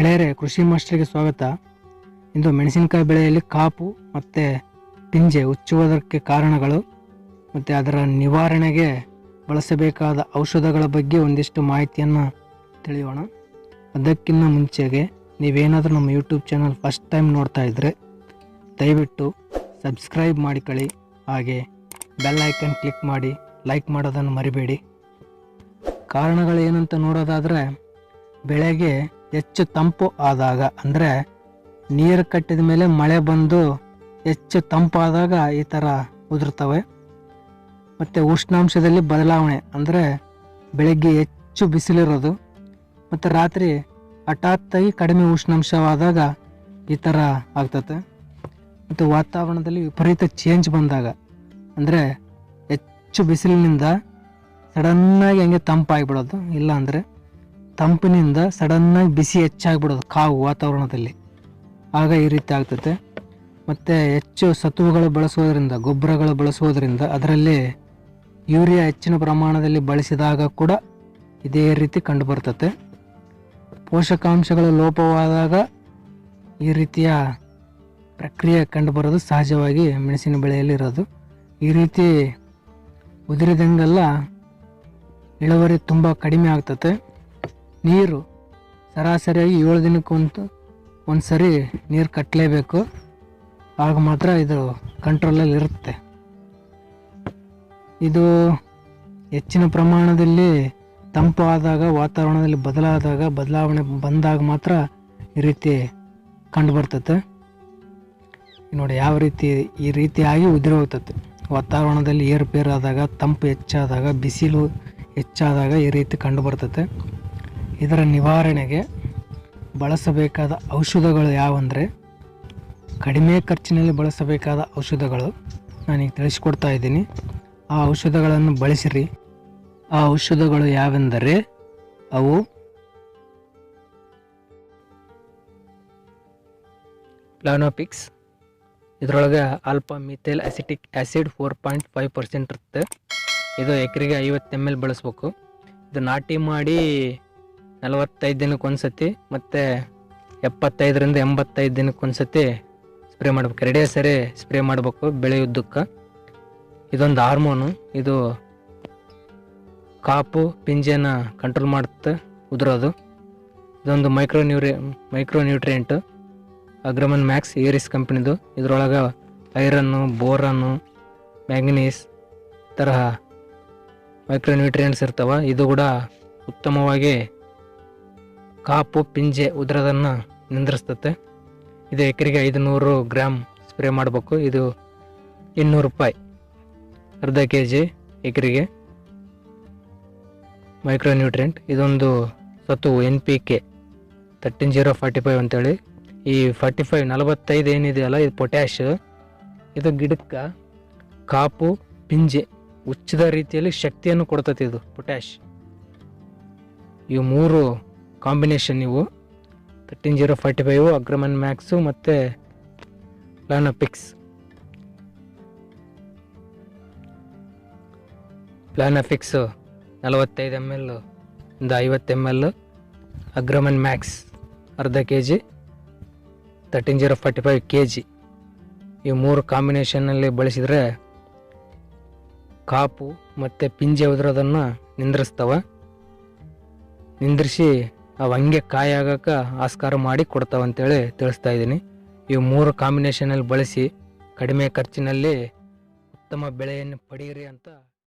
ಗೆಳೆಯರೆ, ಕೃಷಿ ಮಾಸ್ಟರ್ಗೆ ಸ್ವಾಗತ. ಇಂದು ಮೆಣಸಿನಕಾಯಿ ಬೆಳೆಯಲ್ಲಿ ಕಾಪು ಮತ್ತು ಪಿಂಜೆ ಹುಚ್ಚುವುದಕ್ಕೆ ಕಾರಣಗಳು ಮತ್ತು ಅದರ ನಿವಾರಣೆಗೆ ಬಳಸಬೇಕಾದ ಔಷಧಗಳ ಬಗ್ಗೆ ಒಂದಿಷ್ಟು ಮಾಹಿತಿಯನ್ನು ತಿಳಿಯೋಣ. ಅದಕ್ಕಿಂತ ಮುಂಚೆಗೆ ನೀವೇನಾದರೂ ನಮ್ಮ ಯೂಟ್ಯೂಬ್ ಚಾನಲ್ ಫಸ್ಟ್ ಟೈಮ್ ನೋಡ್ತಾ ಇದ್ದರೆ ದಯವಿಟ್ಟು ಸಬ್ಸ್ಕ್ರೈಬ್ ಮಾಡಿಕೊಳ್ಳಿ. ಹಾಗೆ ಬೆಲ್ ಐಕನ್ ಕ್ಲಿಕ್ ಮಾಡಿ, ಲೈಕ್ ಮಾಡೋದನ್ನು ಮರಿಬೇಡಿ. ಕಾರಣಗಳು ಏನಂತ ನೋಡೋದಾದರೆ, ಬೆಳೆಗೆ ಹೆಚ್ಚು ತಂಪು ಆದಾಗ, ಅಂದರೆ ನೀರು ಕಟ್ಟಿದ ಮೇಲೆ ಮಳೆ ಬಂದು ಹೆಚ್ಚು ತಂಪಾದಾಗ ಈ ಥರ ಉದುರ್ತವೆ. ಮತ್ತು ಉಷ್ಣಾಂಶದಲ್ಲಿ ಬದಲಾವಣೆ, ಅಂದರೆ ಬೆಳಗ್ಗೆ ಹೆಚ್ಚು ಬಿಸಿಲಿರೋದು, ಮತ್ತು ರಾತ್ರಿ ಹಠಾತ್ತಾಗಿ ಕಡಿಮೆ ಉಷ್ಣಾಂಶವಾದಾಗ ಈ ಥರ ಆಗ್ತತೆ. ಮತ್ತು ವಾತಾವರಣದಲ್ಲಿ ವಿಪರೀತ ಚೇಂಜ್ ಬಂದಾಗ, ಅಂದರೆ ಹೆಚ್ಚು ಬಿಸಿಲಿನಿಂದ ಸಡನ್ನಾಗಿ ಹಂಗೆ ತಂಪಾಗಿಬಿಡೋದು ಇಲ್ಲ ಅಂದರೆ ತಂಪಿನಿಂದ ಸಡನ್ನಾಗಿ ಬಿಸಿ ಹೆಚ್ಚಾಗ್ಬಿಡೋದು ಕಾವು ವಾತಾವರಣದಲ್ಲಿ. ಆಗ ಈ ರೀತಿ ಆಗ್ತದೆ ಮತ್ತು ಹೆಚ್ಚು ಸತ್ವಗಳು ಬಳಸೋದ್ರಿಂದ ಗೊಬ್ಬರಗಳು ಬಳಸೋದ್ರಿಂದ ಅದರಲ್ಲಿ ಯೂರಿಯಾ ಹೆಚ್ಚಿನ ಪ್ರಮಾಣದಲ್ಲಿ ಬಳಸಿದಾಗ ಕೂಡ ಇದೇ ರೀತಿ ಕಂಡುಬರ್ತತೆ. ಪೋಷಕಾಂಶಗಳು ಲೋಪವಾದಾಗ ಈ ರೀತಿಯ ಪ್ರಕ್ರಿಯೆ ಕಂಡುಬರೋದು ಸಹಜವಾಗಿ ಮೆಣಸಿನ ಬೆಳೆಯಲ್ಲಿ ಇರೋದು. ಈ ರೀತಿ ಉದುರಿದಂಗೆಲ್ಲ ಇಳುವರಿ ತುಂಬ ಕಡಿಮೆ ಆಗ್ತತೆ. ನೀರು ಸರಾಸರಿಯಾಗಿ ಏಳು ದಿನಕ್ಕಂತೂ ಒಂದು ಸರಿ ನೀರು ಕಟ್ಟಲೇಬೇಕು ಆಗ ಮಾತ್ರ ಇದು ಕಂಟ್ರೋಲಲ್ಲಿ ಇರುತ್ತೆ. ಇದು ಹೆಚ್ಚಿನ ಪ್ರಮಾಣದಲ್ಲಿ ತಂಪು ಆದಾಗ, ವಾತಾವರಣದಲ್ಲಿ ಬದಲಾದಾಗ, ಬದಲಾವಣೆ ಬಂದಾಗ ಮಾತ್ರ ಈ ರೀತಿ ಕಂಡುಬರ್ತತೆ ನೋಡಿ, ಯಾವ ರೀತಿ, ಈ ರೀತಿಯಾಗಿ ಉದುರಿ ಹೋಗ್ತತೆ ವಾತಾವರಣದಲ್ಲಿ ಏರುಪೇರಾದಾಗ, ತಂಪು ಹೆಚ್ಚಾದಾಗ, ಬಿಸಿಲು ಹೆಚ್ಚಾದಾಗ ಈ ರೀತಿ ಕಂಡುಬರ್ತತೆ ಇದರ ನಿವಾರಣೆಗೆ ಬಳಸಬೇಕಾದ ಔಷಧಗಳು ಯಾವಂದರೆ ಕಡಿಮೆ ಖರ್ಚಿನಲ್ಲಿ ಬಳಸಬೇಕಾದ ಔಷಧಗಳು ನಾನೀಗ ತಿಳಿಸ್ಕೊಡ್ತಾ ಇದ್ದೀನಿ. ಆ ಔಷಧಗಳನ್ನು ಬಳಸಿರಿ. ಆ ಔಷಧಗಳು ಯಾವೆಂದರೆ ಅವು ಪ್ಲಾನೋಪಿಕ್ಸ್, ಇದರೊಳಗೆ alpha methyl acetic acid four point five percent ಇರುತ್ತೆ. ಇದು ಎಕರೆಗೆ ಐವತ್ತು ಎಂ ಎಲ್ ಬಳಸ್ಬೇಕು. ಇದು ನಾಟಿ ಮಾಡಿ ನಲವತ್ತೈದು ದಿನಕ್ಕೆ ಒಂದ್ಸತಿ ಮತ್ತು ಎಪ್ಪತ್ತೈದರಿಂದ ಎಂಬತ್ತೈದು ದಿನಕ್ಕೆ ಒಂದ್ಸತಿ ಸ್ಪ್ರೇ ಮಾಡ್ಬೇಕು. ಎರಡೇ ಸರಿ ಸ್ಪ್ರೇ ಮಾಡಬೇಕು ಬೆಳೆ ಉದ್ದಕ್ಕೆ ಇದೊಂದು ಹಾರ್ಮೋನು ಇದು ಕಾಪು ಪಿಂಜೆನ ಕಂಟ್ರೋಲ್ ಮಾಡುತ್ತೆ, ಉದುರೋದು. ಇದೊಂದು micro ನ್ಯೂರಿ micro nutrient Agromin Max Aries ಕಂಪ್ನಿದು ಇದರೊಳಗೆ ಐರನ್ನು, ಬೋರನ್ನು ಮ್ಯಾಂಗನೀಸ್ ತರಹ ಮೈಕ್ರೋ ನ್ಯೂಟ್ರಿಯೆಂಟ್ಸ್ ಇರ್ತವೆ. ಇದು ಕೂಡ ಉತ್ತಮವಾಗಿ ಕಾಪು ಪಿಂಜೆ ಉದ್ರದನ್ನು ನಿಂದ್ರಿಸ್ತತೆ. ಇದು ಎಕರೆಗೆ ಐದುನೂರು ಗ್ರಾಮ್ ಸ್ಪ್ರೇ ಮಾಡಬೇಕು. ಇದು ಇನ್ನೂರು ರೂಪಾಯಿ. ಅರ್ಧ ಕೆ ಜಿ ಎಕರೆಗೆ. ಮೈಕ್ರೋನ್ಯೂಟ್ರಿಯೆಂಟ್. ಇದೊಂದು ಸತ್ತು N P K. Thirteen zero forty five ಅಂತೇಳಿ. ಈ ಫಾರ್ಟಿ ಫೈವ್ ನಲವತ್ತೈದು ಏನಿದೆಯಲ್ಲ ಇದು ಪೊಟ್ಯಾಶ್ ಇದು ಗಿಡಕ್ಕೆ ಕಾಪು ಪಿಂಜೆ ಉಚ್ಚದ ರೀತಿಯಲ್ಲಿ ಶಕ್ತಿಯನ್ನು ಕೊಡ್ತತಿ ಇದು ಪೊಟ್ಯಾಶ್ ಇವು ಮೂರು ಕಾಂಬಿನೇಷನ್ ಇವು thirteen zero forty five Agromin Max ಮತ್ತು ಪ್ಲಾನಪಿಕ್ಸ್ ಪ್ಲಾನಫಿಕ್ಸು ನಲವತ್ತೈದು ಎಂ ಎಲ್ ಇಂದ ಐವತ್ತು ಎಂ ಎಲ್ ಅಗ್ರಮನ್ ಮ್ಯಾಕ್ಸ್ ಅರ್ಧ K G thirteen zero forty five K G ಈ ಮೂರು ಕಾಂಬಿನೇಷನ್ನಲ್ಲಿ ಬಳಸಿದರೆ ಕಾಪು ಮತ್ತು ಪಿಂಜೆ ಉದುರೋದನ್ನು ನಿಂದ್ರಿಸ್ತವೆ. ನಿಂದ್ರಿಸಿ ಅವು ಹಂಗೆ ಕಾಯಿ ಆಸ್ಕಾರ ಮಾಡಿ ಕೊಡ್ತಾವ ಅಂತೇಳಿ ತಿಳಿಸ್ತಾ ಇದ್ದೀನಿ. ಇವು ಮೂರು ಕಾಂಬಿನೇಷನಲ್ಲಿ ಬಳಸಿ ಕಡಿಮೆ ಖರ್ಚಿನಲ್ಲಿ ಉತ್ತಮ ಬೆಳೆಯನ್ನು ಪಡೆಯಿರಿ ಅಂತ